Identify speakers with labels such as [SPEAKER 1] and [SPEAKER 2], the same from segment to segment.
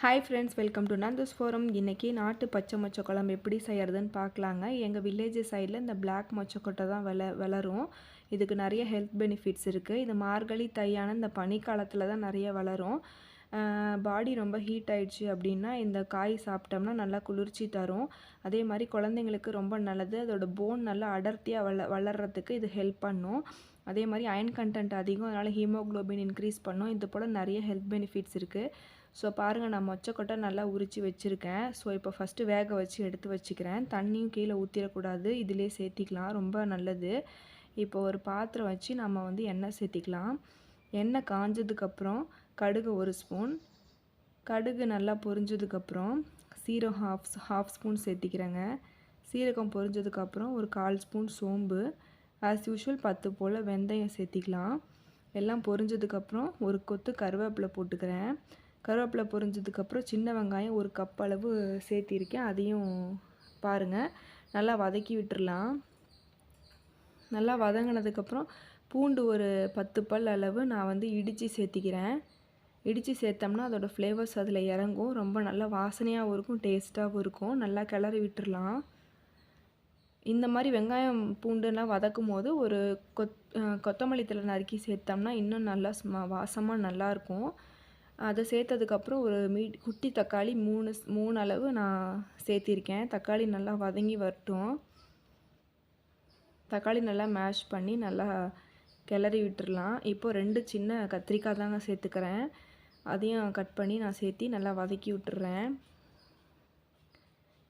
[SPEAKER 1] Hi friends welcome to Nandhas forum இன்றைக்கி நாட்டு பச்சை மொச்சை குழம்பு எப்படி செய்கிறதுன்னு பார்க்கலாங்க. எங்கள் வில்லேஜ் சைடில் இந்த பிளாக் மொச்சக்கொட்டை தான் வள வளரும். இதுக்கு நிறைய ஹெல்த் பெனிஃபிட்ஸ் இருக்குது இது மார்கழி தையான இந்த பனிக்காலத்தில் தான் நிறைய வளரும். பாடி ரொம்ப ஹீட் ஆயிடுச்சு அப்படின்னா இந்த காய் சாப்பிட்டோம்னா நல்லா குளிர்ச்சி தரும். அதே மாதிரி குழந்தைங்களுக்கு ரொம்ப நல்லது. அதோட போன் நல்லா அடர்த்தியாக வள வளர்கிறதுக்கு இது ஹெல்ப் பண்ணும். அதே மாதிரி அயன் கண்டென்ட் அதிகம். அதனால் ஹீமோக்ளோபின் இன்க்ரீஸ் பண்ணும். இது போல் நிறைய ஹெல்த் பெனிஃபிட்ஸ் இருக்குது ஸோ பாருங்கள் நான் மொச்சக்கொட்டை நல்லா உரித்து வச்சுருக்கேன். ஸோ இப்போ ஃபஸ்ட்டு வேக வச்சு எடுத்து வச்சுக்கிறேன். தண்ணியும் கீழே ஊற்றிடக்கூடாது இதிலே சேர்த்திக்கலாம். ரொம்ப நல்லது. இப்போ ஒரு பாத்திரம் வச்சு நம்ம வந்து எண்ணெய் சேர்த்திக்கலாம். எண்ணெய் காஞ்சதுக்கப்புறம் கடுகு ஒரு ஸ்பூன். கடுகு நல்லா பொரிஞ்சதுக்கப்புறம் சீரகம் ஹாஃப் ஹாஃப் ஸ்பூன் சேர்த்திக்கிறேங்க. சீரகம் பொரிஞ்சதுக்கப்புறம் ஒரு கால் ஸ்பூன் சோம்பு. ஆஸ் யூஷுவல் பத்து போல் வெந்தயம் சேர்த்திக்கலாம். எல்லாம் பொரிஞ்சதுக்கப்புறம் ஒரு கொத்து கருவேப்பிலை போட்டுக்கிறேன். கருவேப்பிலை பொரிஞ்சதுக்கப்புறம் சின்ன வெங்காயம் ஒரு கப் அளவு சேர்த்திருக்கேன். அதையும் பாருங்கள் நல்லா வதக்கி விட்டுடலாம் நல்லா வதங்கினதுக்கப்புறம் பூண்டு ஒரு பத்து பல் அளவு நான் வந்து இடித்து சேர்த்திக்கிறேன். இடித்து சேர்த்தோம்னா அதோடய ஃப்ளேவர்ஸ் அதில் இறங்கும். ரொம்ப நல்லா வாசனையாகவும் இருக்கும் டேஸ்ட்டாகவும் இருக்கும். நல்லா கிளறி விட்டுடலாம் இந்த மாதிரி வெங்காயம் பூண்டுலாம் வதக்கும் போது ஒரு கொத் கொத்தமல்லி தலை நறுக்கி சேர்த்தோம்னா இன்னும் நல்லா ஸ்மா வாசமாக நல்லாயிருக்கும் அதை சேர்த்ததுக்கப்புறம் ஒரு மீ குட்டி தக்காளி மூணு மூணு அளவு நான் சேர்த்திருக்கேன். தக்காளி நல்லா வதங்கி வரட்டும். தக்காளி நல்லா மேஷ் பண்ணி நல்லா கிளறி விட்டுடலாம் இப்போது ரெண்டு சின்ன கத்திரிக்காய் தாங்க சேர்த்துக்கிறேன். அதையும் கட் பண்ணி நான் சேர்த்தி நல்லா வதக்கி விட்டுறேன்.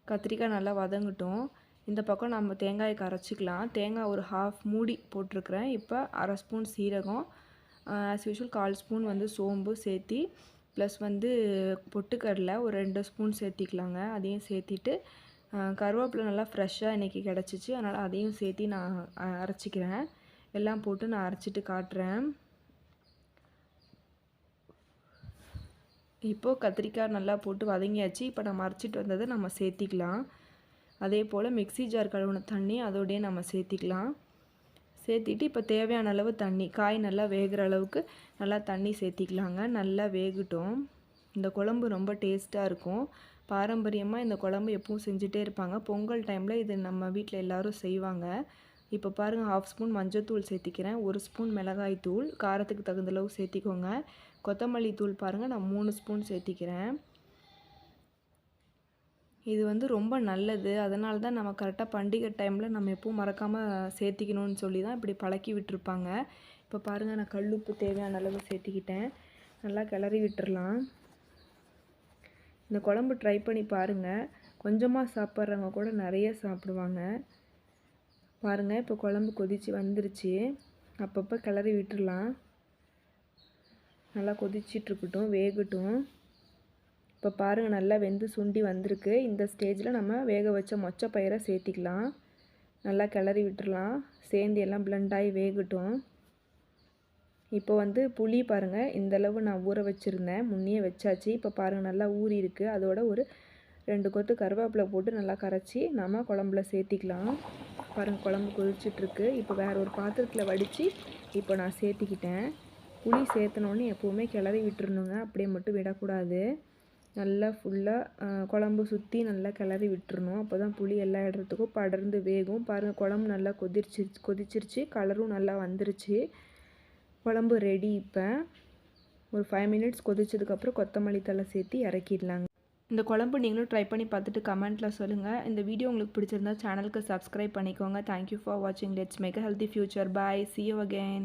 [SPEAKER 1] கத்திரிக்காய் நல்லா வதங்கட்டும். இந்த பக்கம் நம்ம தேங்காயை கரைச்சிக்கலாம். தேங்காய் ஒரு ஹாஃப் மூடி போட்டிருக்கிறேன். இப்போ அரை ஸ்பூன் சீரகம் ஆஸ் யூஷுவல் கால் ஸ்பூன் வந்து சோம்பு சேர்த்தி ப்ளஸ் வந்து பொட்டுக்கடலை ஒரு ரெண்டு ஸ்பூன் சேர்த்திக்கலாங்க. அதையும் சேர்த்திட்டு கருவேப்பிலை நல்லா ஃப்ரெஷ்ஷாக இன்றைக்கி கிடச்சிச்சு. அதனால் அதையும் சேர்த்தி நான் அரைச்சிக்கிறேன். எல்லாம் போட்டு நான் அரைச்சிட்டு காட்டுறேன். இப்போது கத்திரிக்காய் நல்லா போட்டு வதங்கியாச்சு. இப்போ நம்ம அரைச்சிட்டு வந்ததை நம்ம சேர்த்திக்கலாம். அதே போல் மிக்சி ஜார் கழுவுன தண்ணி அதோடய நம்ம சேர்த்திக்கலாம். சேர்த்திட்டு இப்போ தேவையான அளவு தண்ணி காய் நல்லா வேகிற அளவுக்கு நல்லா தண்ணி சேர்த்திக்கலாங்க. நல்லா வேகட்டும். இந்த குழம்பு ரொம்ப டேஸ்ட்டாக இருக்கும். பாரம்பரியமாக இந்த குழம்பு எப்பவும் செஞ்சுட்டே இருப்பாங்க. பொங்கல் டைமில் இது நம்ம வீட்டில் எல்லோரும் செய்வாங்க. இப்போ பாருங்கள் ஹாஃப் ஸ்பூன் மஞ்சத்தூள் சேர்த்திக்கிறேன். ஒரு ஸ்பூன் மிளகாய் தூள். காரத்துக்கு தகுந்தளவு சேர்த்திக்கோங்க. கொத்தமல்லி தூள் பாருங்கள் நான் மூணு ஸ்பூன் சேர்த்திக்கிறேன். இது வந்து ரொம்ப நல்லது. அதனால தான் நம்ம கரெக்டாக பண்டிகை டைமில் நம்ம எப்பவும் மறக்காமல் சேர்த்திக்கணும்னு சொல்லி தான் இப்படி பழக்கி விட்டுருப்பாங்க. இப்போ பாருங்கள் நான் கல்லுப்பு தேவையான அளவு சேர்த்திக்கிட்டேன். நல்லா கிளறி விட்டுடலாம் இந்த குழம்பு ட்ரை பண்ணி பாருங்கள் கொஞ்சமாக சாப்பிட்றவங்க கூட நிறைய சாப்பிடுவாங்க. பாருங்கள் இப்போ குழம்பு கொதித்து வந்துருச்சு. அப்பப்போ கிளறி விட்டுடலாம் நல்லா கொதிச்சிட்ருக்கட்டும் வேகட்டும். இப்போ பாருங்கள் நல்லா வெந்து சுண்டி வந்திருக்கு. இந்த ஸ்டேஜில் நம்ம வேக வச்ச மொச்சை பயிரை சேர்த்திக்கலாம். நல்லா கிளறி விட்டுடலாம் சேர்ந்து எல்லாம் பிளண்டாகி வேகட்டும். இப்போ வந்து புளி பாருங்கள் இந்தளவு நான் ஊற வச்சுருந்தேன். முன்னே வச்சாச்சு. இப்போ பாருங்கள் நல்லா ஊறி இருக்குது அதோட ஒரு ரெண்டு கொத்து கருவேப்பிலை போட்டு நல்லா கரைச்சி நம்ம குழம்புல சேர்த்திக்கலாம். பாருங்கள் குழம்பு கொதிச்சிட்ருக்கு இப்போ வேறு ஒரு பாத்திரத்தில் வடித்து இப்போ நான் சேர்த்திக்கிட்டேன். புளி சேர்த்தனோடனே எப்போவுமே கிளறி விட்டுருணுங்க அப்படியே மட்டும் விடக்கூடாது. நல்லா ஃபுல்லாக குழம்பு சுற்றி நல்லா கிளறி விட்டுறணும். அப்போ தான் புளி எல்லா இடத்துக்கும் படர்ந்து வேகும். பாருங்கள் குழம்பு நல்லா கொதிச்சு கொதிச்சிருச்சு கலரும் நல்லா வந்துருச்சு. குழம்பு ரெடி இப்போ. ஒரு ஃபைவ் மினிட்ஸ் கொதிச்சதுக்கப்புறம் கொத்தமல்லி தலை சேர்த்து இறக்கிடலாங்க. இந்த குழம்பு நீங்களும் ட்ரை பண்ணி பார்த்துட்டு கமெண்ட்டில் சொல்லுங்கள் இந்த வீடியோ உங்களுக்கு பிடிச்சிருந்தா சேனலுக்கு சப்ஸ்கிரைப் பண்ணிக்கோங்க. தேங்க்யூ ஃபார் வாட்சிங் let's make healthy future bye see you again